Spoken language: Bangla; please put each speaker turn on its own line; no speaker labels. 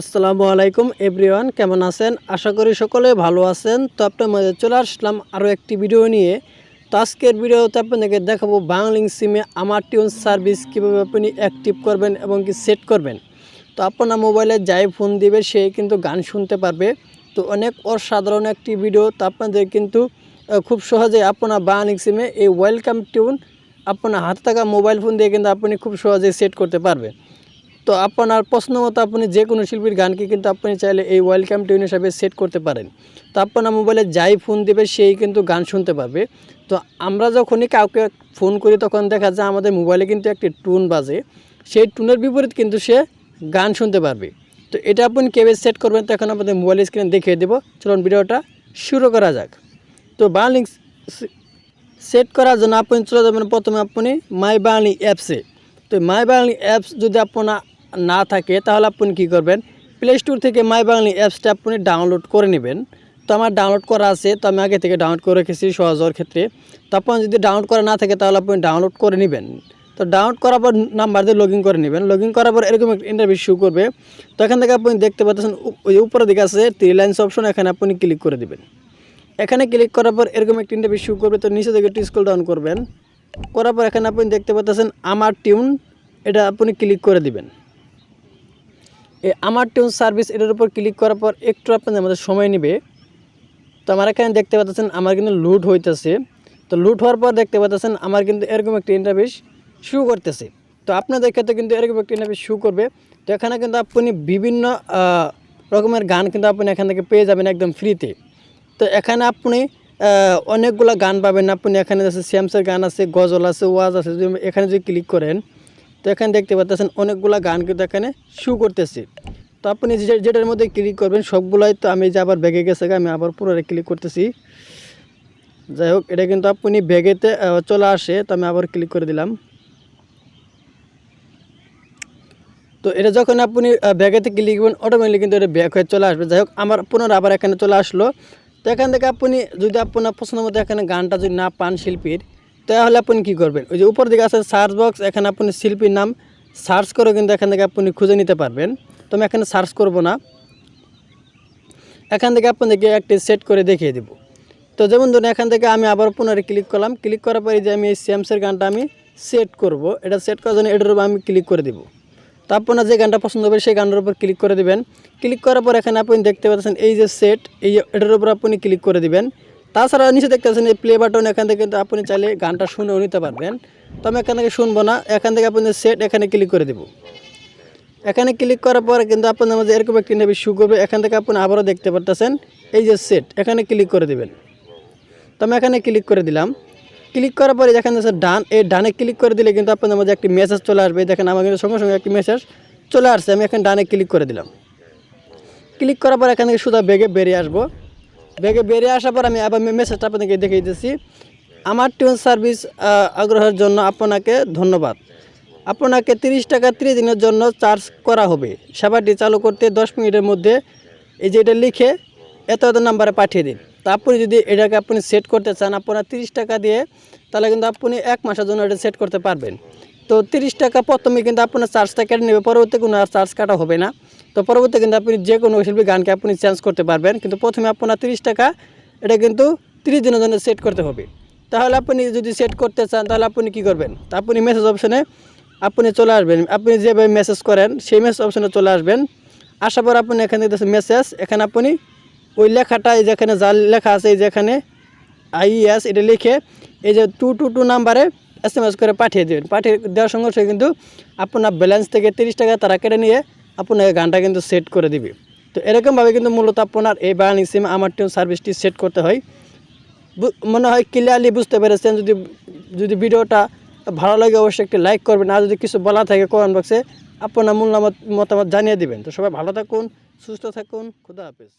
আসসালামু আলাইকুম, এভরিওয়ান, কেমন আছেন? আশা করি সকলে ভালো আছেন। তো আপনার মাঝে চলে আসলাম আরও একটি ভিডিও নিয়ে। তো আজকের ভিডিওতে আপনাদেরকে দেখাবো বাংলিং সিমে আমার টিউন সার্ভিস কীভাবে আপনি অ্যাক্টিভ করবেন এবং কি সেট করবেন। তো আপনার মোবাইলে যাই ফোন দিবে, সে কিন্তু গান শুনতে পারবে। তো অনেক অসাধারণ একটি ভিডিও। তো আপনাদের কিন্তু খুব সহজে আপনার বাংলিং সিমে এই ওয়েলকাম টিউন, আপনার হাতে থাকা মোবাইল ফোন দিয়ে কিন্তু আপনি খুব সহজে সেট করতে পারবেন তো আপনার পছন্দ মতো আপনি যে কোনো শিল্পীর গানকে কিন্তু আপনি চাইলে এই ওয়েলকাম টিউন হিসাবে সেট করতে পারেন। তো আপনার মোবাইলে যাই ফোন দেবে, সেই কিন্তু গান শুনতে পারবে তো আমরা যখনই কাউকে ফোন করি, তখন দেখা যায় আমাদের মোবাইলে কিন্তু একটি টুন বাজে। সেই টুনের বিপরীত কিন্তু সে গান শুনতে পারবে। তো এটা আপনি কেবে সেট করবেন, তখন আমাদের মোবাইল স্ক্রিনে দেখিয়ে দেবো। চলুন ভিডিওটা শুরু করা যাক। তো বার্লিং সেট করার জন্য আপনি চলে যাবেন প্রথমে আপনি মাই বার্লি অ্যাপসে তো মাই বাংলি অ্যাপস যদি আপনার না থাকে, তাহলে আপনি কি করবেন? প্লে স্টোর থেকে মাই বাংলি অ্যাপসটা আপনি ডাউনলোড করে নেবেন। তো আমার ডাউনলোড করা আছে, তো আমি আগে থেকে ডাউনলোড করে রেখেছি সহজ হওয়ার ক্ষেত্রে। তো আপনার যদি ডাউনলোড করা না থাকে, তাহলে আপনি ডাউনলোড করে নেবেন। তো ডাউনলোড করার পর নাম্বার দিয়ে লগ ইন করে নেবেন। লগ ইন করার পর এরকম একটা ইন্টারভিউ শু করবে। তো এখান থেকে আপনি দেখতে পাচ্ছেন ওই উপরের দিকে আছে থ্রি লাইন্স অপশন এখানে আপনি ক্লিক করে দেবেন। এখানে ক্লিক করার পর এরকম একটা ইন্টারভিউ শু করবে। তো নিচে থেকে একটু স্কুল ডাউন করবেন। করার পর এখানে আপনি দেখতে পাচ্ছেন, আমার টিউন এটা আপনি ক্লিক করে দিবেন। আমার টিউন সার্ভিস এটার উপর ক্লিক করার পর একটু আপনাদের আমাদের সময় নেবে। তো আমার এখানে দেখতে পাচ্ছেন, আমার কিন্তু লুট হইতেছে। তো লুট হওয়ার পর দেখতে পাচ্ছেন, আমার কিন্তু এরকম একটা ইন্টারভিউ শু করতেছে। তো আপনাদের ক্ষেত্রে কিন্তু এরকম একটা ইন্টারভিউ শু করবে। তো এখানে কিন্তু আপনি বিভিন্ন রকমের গান কিন্তু আপনি এখান থেকে পেয়ে যাবেন একদম ফ্রিতে তো এখানে আপনি অনেকগুলো গান পাবেন। আপনি এখানে আছে শ্যামসের গান আছে গজল আছে ওয়াজ আছে এখানে যদি ক্লিক করেন তো এখানে দেখতে পাচ্ছেন অনেকগুলো গান কিন্তু এখানে শু করতেছে। তো আপনি যে- যেটার মধ্যে ক্লিক করবেন, সবগুলোই তো আমি যে আবার ব্যাগে গেছে আমি আবার পুরোটা ক্লিক করতেছি। যাই হোক, এটা কিন্তু আপনি ব্যাগেতে চলে আসে, তো আমি আবার ক্লিক করে দিলাম। তো এটা যখন আপনি ব্যাগেতে ক্লিক করবেন অটোমেটিক কিন্তু এটা ব্যাগ হয়ে চলে আসবে। যাই হোক, আমার পুনরায় আবার এখানে চলে আসলো। তো এখান থেকে আপনি, যদি আপনার পছন্দ মতো এখানে গানটা যদি না পান শিল্পীর তাহলে আপনি কী করবেন? ওই যে উপর দিকে আছে সার্চ বক্স এখানে আপনি শিল্পীর নাম সার্চ করে কিন্তু এখান থেকে আপনি খুঁজে নিতে পারবেন। তো আমি এখানে সার্চ করব না। এখান থেকে আপনাদেরকে একটি সেট করে দেখিয়ে দেব। তো যেমন ধরুন, এখান থেকে আমি আবার পুনরায় ক্লিক করলাম। ক্লিক করার পরে যে আমি এই স্যামসের গানটা আমি সেট করব। এটা সেট করার জন্য এটার উপর আমি ক্লিক করে দেবো। তো আপনার যে গানটা পছন্দ হবে সেই গানটার উপর ক্লিক করে দেবেন। ক্লিক করার পর এখানে আপনি দেখতে পাচ্ছেন এই যে সেট এই এটার উপর আপনি ক্লিক করে দিবেন। তাছাড়া নিচে দেখতে পাচ্ছেন এই প্লে বাটন এখান থেকে কিন্তু আপনি চাইলে গানটা শুনেও নিতে পারবেন। তো আমি এখান থেকে শুনব না, এখান থেকে আপনি সেট এখানে ক্লিক করে দেবো। এখানে ক্লিক করার পর কিন্তু আপনাদের মধ্যে এরকম একটি নেবে শু করবে, এখান থেকে আপনি আবারও দেখতে পারতেছেন, এই যে সেট এখানে ক্লিক করে দেবেন। তো আমি এখানে ক্লিক করে দিলাম। ক্লিক করার পরে দেখেন যাচ্ছে ডান এই ডানে ক্লিক করে দিলে কিন্তু আপনাদের মধ্যে একটি মেসেজ চলে আসবে। দেখেন আমার কিন্তু সঙ্গে সঙ্গে একটি মেসেজ চলে আসছে, আমি এখানে ডানে ক্লিক করে দিলাম। ক্লিক করার পর এখান থেকে শুধু বেগে বেরিয়ে আসব। বেগে বেরিয়ে আসার পর আমি আবার মেসেজটা আপনাকে দেখিয়ে দিচ্ছি আমার টিউন সার্ভিস আগ্রহের জন্য আপনাকে ধন্যবাদ। আপনাকে তিরিশ টাকা ত্রিশ দিনের জন্য চার্জ করা হবে। সেবাটি চালু করতে দশ মিনিটের মধ্যে এই যে এটা লিখে এত এত নাম্বারে পাঠিয়ে দিন। তা আপনি যদি এটাকে আপনি সেট করতে চান, আপনার তিরিশ টাকা দিয়ে, তাহলে কিন্তু আপনি এক মাসের জন্য এটা সেট করতে পারবেন। তো তিরিশ টাকা প্রথমে কিন্তু আপনার চার্জটা কেটে নেবে, পরবর্তী কোনো আর চার্জ কাটা হবে না। তো পরবর্তী কিন্তু আপনি যে কোনো শিল্পী গানকে আপনি চেঞ্জ করতে পারবেন। কিন্তু প্রথমে আপনার তিরিশ টাকা, এটা কিন্তু তিরিশ দিনের জন্য সেট করতে হবে। তাহলে আপনি যদি সেট করতে চান, তাহলে আপনি কী করবেন? তা আপনি মেসেজ অপশনে আপনি চলে আসবেন। আপনি যেভাবে মেসেজ করেন, সেই মেসেজ অপশনে চলে আসবেন। আসার পর আপনি এখানে দেখতেছেন মেসেজ এখানে আপনি ওই লেখাটা, এই যেখানে যা লেখা আছে, এই যেখানে আইএস এটা লিখে এই যে টু টু টু নাম্বারে এস করে পাঠিয়ে দেবেন। পাঠিয়ে দেওয়ার সঙ্গে সঙ্গে কিন্তু আপনার ব্যালেন্স থেকে তিরিশ টাকা তারা কেটে নিয়ে আপনার গানটা কিন্তু সেট করে দিবে। তো এরকমভাবে কিন্তু মূলত আপনার এই বায়ানিং সিম আমার টিউন সার্ভিসটি সেট করতে হয়। মনে হয় ক্লিয়ারলি বুঝতে পেরেছেন, যদি যদি ভিডিওটা ভালো লাগে অবশ্যই একটি লাইক করবেন। আর যদি কিছু বলা থাকে কমেন্ট বক্সে আপনার মূল্য মতামত জানিয়ে দিবেন। তো সবাই ভালো থাকুন, সুস্থ থাকুন, খুদা হাফেজ।